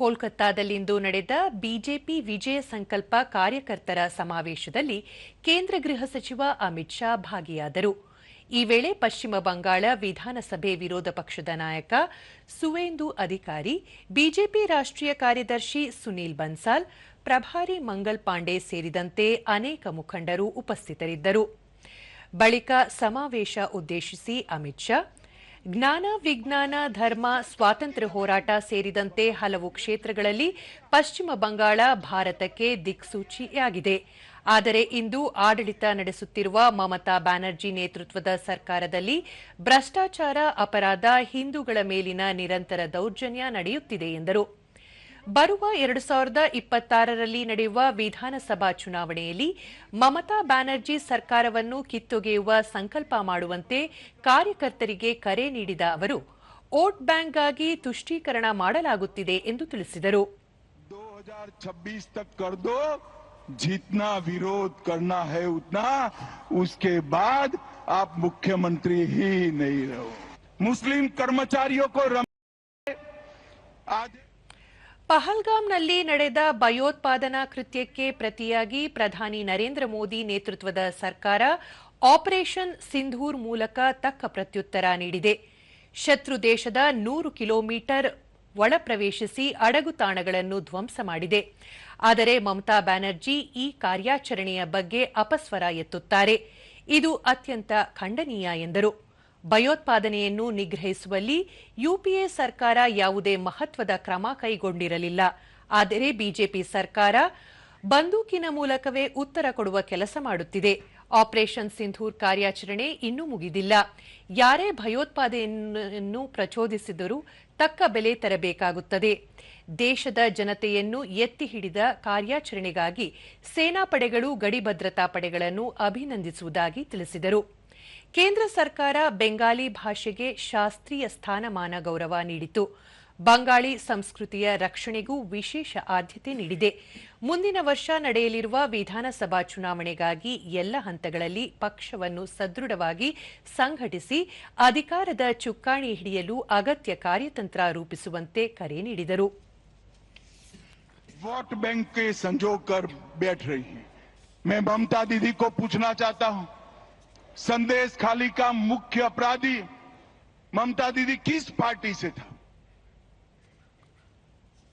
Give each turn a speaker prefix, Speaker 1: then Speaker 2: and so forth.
Speaker 1: ಕೋಲ್ಕತ್ತಾದಲ್ಲಿಂದು ನಡೆದ ಬಿಜೆಪಿ ವಿಜಯ ಸಂಕಲ್ಪ ಕಾರ್ಯಕರ್ತರ ಸಮಾವೇಶದಲ್ಲಿ ಕೇಂದ್ರ ಗೃಹ ಸಚಿವ ಅಮಿತ್ ಶಾ ಭಾಗಿಯಾದರು. ಈ ವೇಳೆ ಪಶ್ಚಿಮ ಬಂಗಾಳ ವಿಧಾನಸಭೆ ವಿರೋಧ ಪಕ್ಷದ ನಾಯಕ, ಸುವೇಂದು ಅಧಿಕಾರಿ, ಬಿಜೆಪಿ ರಾಷ್ಟ್ರೀಯ ಕಾರ್ಯದರ್ಶಿ ಸುನೀಲ್ ಬನ್ಸಾಲ್, ಪ್ರಭಾರಿ ಮಂಗಲ್ ಪಾಂಡೆ ಸೇರಿದಂತೆ ಅನೇಕ ಮುಖಂಡರು ಉಪಸ್ಥಿತರಿದ್ದರು. ಬಳಿಕ ಸಮಾವೇಶ ಉದ್ದೇಶಿಸಿ ಅಮಿತ್ ಶಾ ಜ್ಞಾನ, ವಿಜ್ಞಾನ, ಧರ್ಮ, ಸ್ವಾತಂತ್ರ್ಯ ಹೋರಾಟ ಸೇರಿದಂತೆ ಹಲವು ಕ್ಷೇತ್ರಗಳಲ್ಲಿ ಪಶ್ಚಿಮ ಬಂಗಾಳ ಭಾರತಕ್ಕೆ ದಿಕ್ಸೂಚಿಯಾಗಿದೆ. ಆದರೆ ಇಂದು ಆಡಳಿತ ನಡೆಸುತ್ತಿರುವ ಮಮತಾ ಬ್ಯಾನರ್ಜಿ ನೇತೃತ್ವದ ಸರ್ಕಾರದಲ್ಲಿ ಭ್ರಷ್ಟಾಚಾರ ಅಪರಾಧ ಹಿಂದೂಗಳ ಮೇಲಿನ ನಿರಂತರ ದೌರ್ಜನ್ಯ ನಡೆಯುತ್ತಿದೆ ಎಂದರು. ಬರುವ ಎರಡು ಸಾವಿರದ ಇಪ್ಪತ್ತಾರರಲ್ಲಿ ನಡೆಯುವ ವಿಧಾನಸಭಾ ಚುನಾವಣೆಯಲ್ಲಿ ಮಮತಾ ಬ್ಯಾನರ್ಜಿ ಸರ್ಕಾರವನ್ನು ಕಿತ್ತೊಗೆಯುವ ಸಂಕಲ್ಪ ಮಾಡುವಂತೆ ಕಾರ್ಯಕರ್ತರಿಗೆ ಕರೆ ನೀಡಿದ ಅವರು ವೋಟ್ ಬ್ಯಾಂಕ್ಗಾಗಿ ತುಷ್ಟೀಕರಣ ಮಾಡಲಾಗುತ್ತಿದೆ ಎಂದು ತಿಳಿಸಿದರು
Speaker 2: 2026 तक कर दो जितना विरोध करना है उतना उसके बाद आप मुख्यमंत्री ही नहीं रहो मुस्लिम कर्मचारियों को रम आज
Speaker 1: ಪಹಲ್ಗಾಮ್ನಲ್ಲಿ ನಡೆದ ಭಯೋತ್ಪಾದನಾ ಕೃತ್ಯಕ್ಕೆ ಪ್ರತಿಯಾಗಿ ಪ್ರಧಾನಿ ನರೇಂದ್ರ ಮೋದಿ ನೇತೃತ್ವದ ಸರ್ಕಾರ ಆಪರೇಷನ್ ಸಿಂಧೂರ್ ಮೂಲಕ ತಕ್ಕ ಪ್ರತ್ಯುತ್ತರ ನೀಡಿದೆ. ಶತ್ರು ದೇಶದ ನೂರು ಕಿಲೋಮೀಟರ್ ಒಳಪ್ರವೇಶಿಸಿ ಅಡಗು ಅಡಗುತಾಣಗಳನ್ನು ಧ್ವಂಸ ಮಾಡಿದೆ. ಆದರೆ ಮಮತಾ ಬ್ಯಾನರ್ಜಿ ಈ ಕಾರ್ಯಾಚರಣೆಯ ಬಗ್ಗೆ ಅಪಸ್ವರ ಎತ್ತುತ್ತಾರೆ. ಇದು ಅತ್ಯಂತ ಖಂಡನೀಯ ಎಂದರು. ಭಯೋತ್ಪಾದನೆಯನ್ನು ನಿಗ್ರಹಿಸುವಲ್ಲಿ ಯುಪಿಎ ಸರ್ಕಾರ ಯಾವುದೇ ಮಹತ್ವದ ಕ್ರಮ ಕೈಗೊಂಡಿರಲಿಲ್ಲ. ಆದರೆ ಬಿಜೆಪಿ ಸರ್ಕಾರ ಬಂದೂಕಿನ ಮೂಲಕವೇ ಉತ್ತರ ಕೊಡುವ ಕೆಲಸ ಮಾಡುತ್ತಿದೆ. ಆಪರೇಷನ್ ಸಿಂಧೂರ್ ಕಾರ್ಯಾಚರಣೆ ಇನ್ನೂ ಮುಗಿದಿಲ್ಲ. ಯಾರೇ ಭಯೋತ್ಪಾದನೆಯನ್ನು ಪ್ರಚೋದಿಸಿದರೂ ತಕ್ಕ ಬೆಲೆ ತರಬೇಕಾಗುತ್ತದೆ. ದೇಶದ ಜನತೆಯನ್ನು ಎತ್ತಿ ಹಿಡಿದ ಕಾರ್ಯಾಚರಣೆಗಾಗಿ ಸೇನಾಪಡೆಗಳು ಗಡಿ ಭದ್ರತಾ ಪಡೆಗಳನ್ನು ಅಭಿನಂದಿಸುವುದಾಗಿ ತಿಳಿಸಿದರು. ಕೇಂದ್ರ ಸರ್ಕಾರ ಬೆಂಗಾಲಿ ಭಾಷೆಗೆ ಶಾಸ್ತ್ರೀಯ ಸ್ಥಾನಮಾನ ಗೌರವ ನೀಡಿತು ಬಂಗಾಳಿ ಸಂಸ್ಕೃತಿಯ ರಕ್ಷಣೆಗೂ ವಿಶೇಷ ಆದ್ಯತೆ ನೀಡಿದೆ ಮುಂದಿನ ವರ್ಷ ನಡೆಯಲಿರುವ ವಿಧಾನಸಭಾ ಚುನಾವಣೆಗಾಗಿ ಎಲ್ಲ ಹಂತಗಳಲ್ಲಿ ಪಕ್ಷವನ್ನು ಸದೃಢವಾಗಿ ಸಂಘಟಿಸಿ ಅಧಿಕಾರದ ಚುಕ್ಕಾಣಿ ಹಿಡಿಯಲು ಅಗತ್ಯ ಕಾರ್ಯತಂತ್ರ ರೂಪಿಸುವಂತೆ ಕರೆ ನೀಡಿದರು
Speaker 2: वोट बैंक के संजोग कर बैठ रही है मैं ममता दीदी को पूछना चाहता हूं संदेश खाली का मुख्य अपराधी ममता दीदी किस पार्टी से था?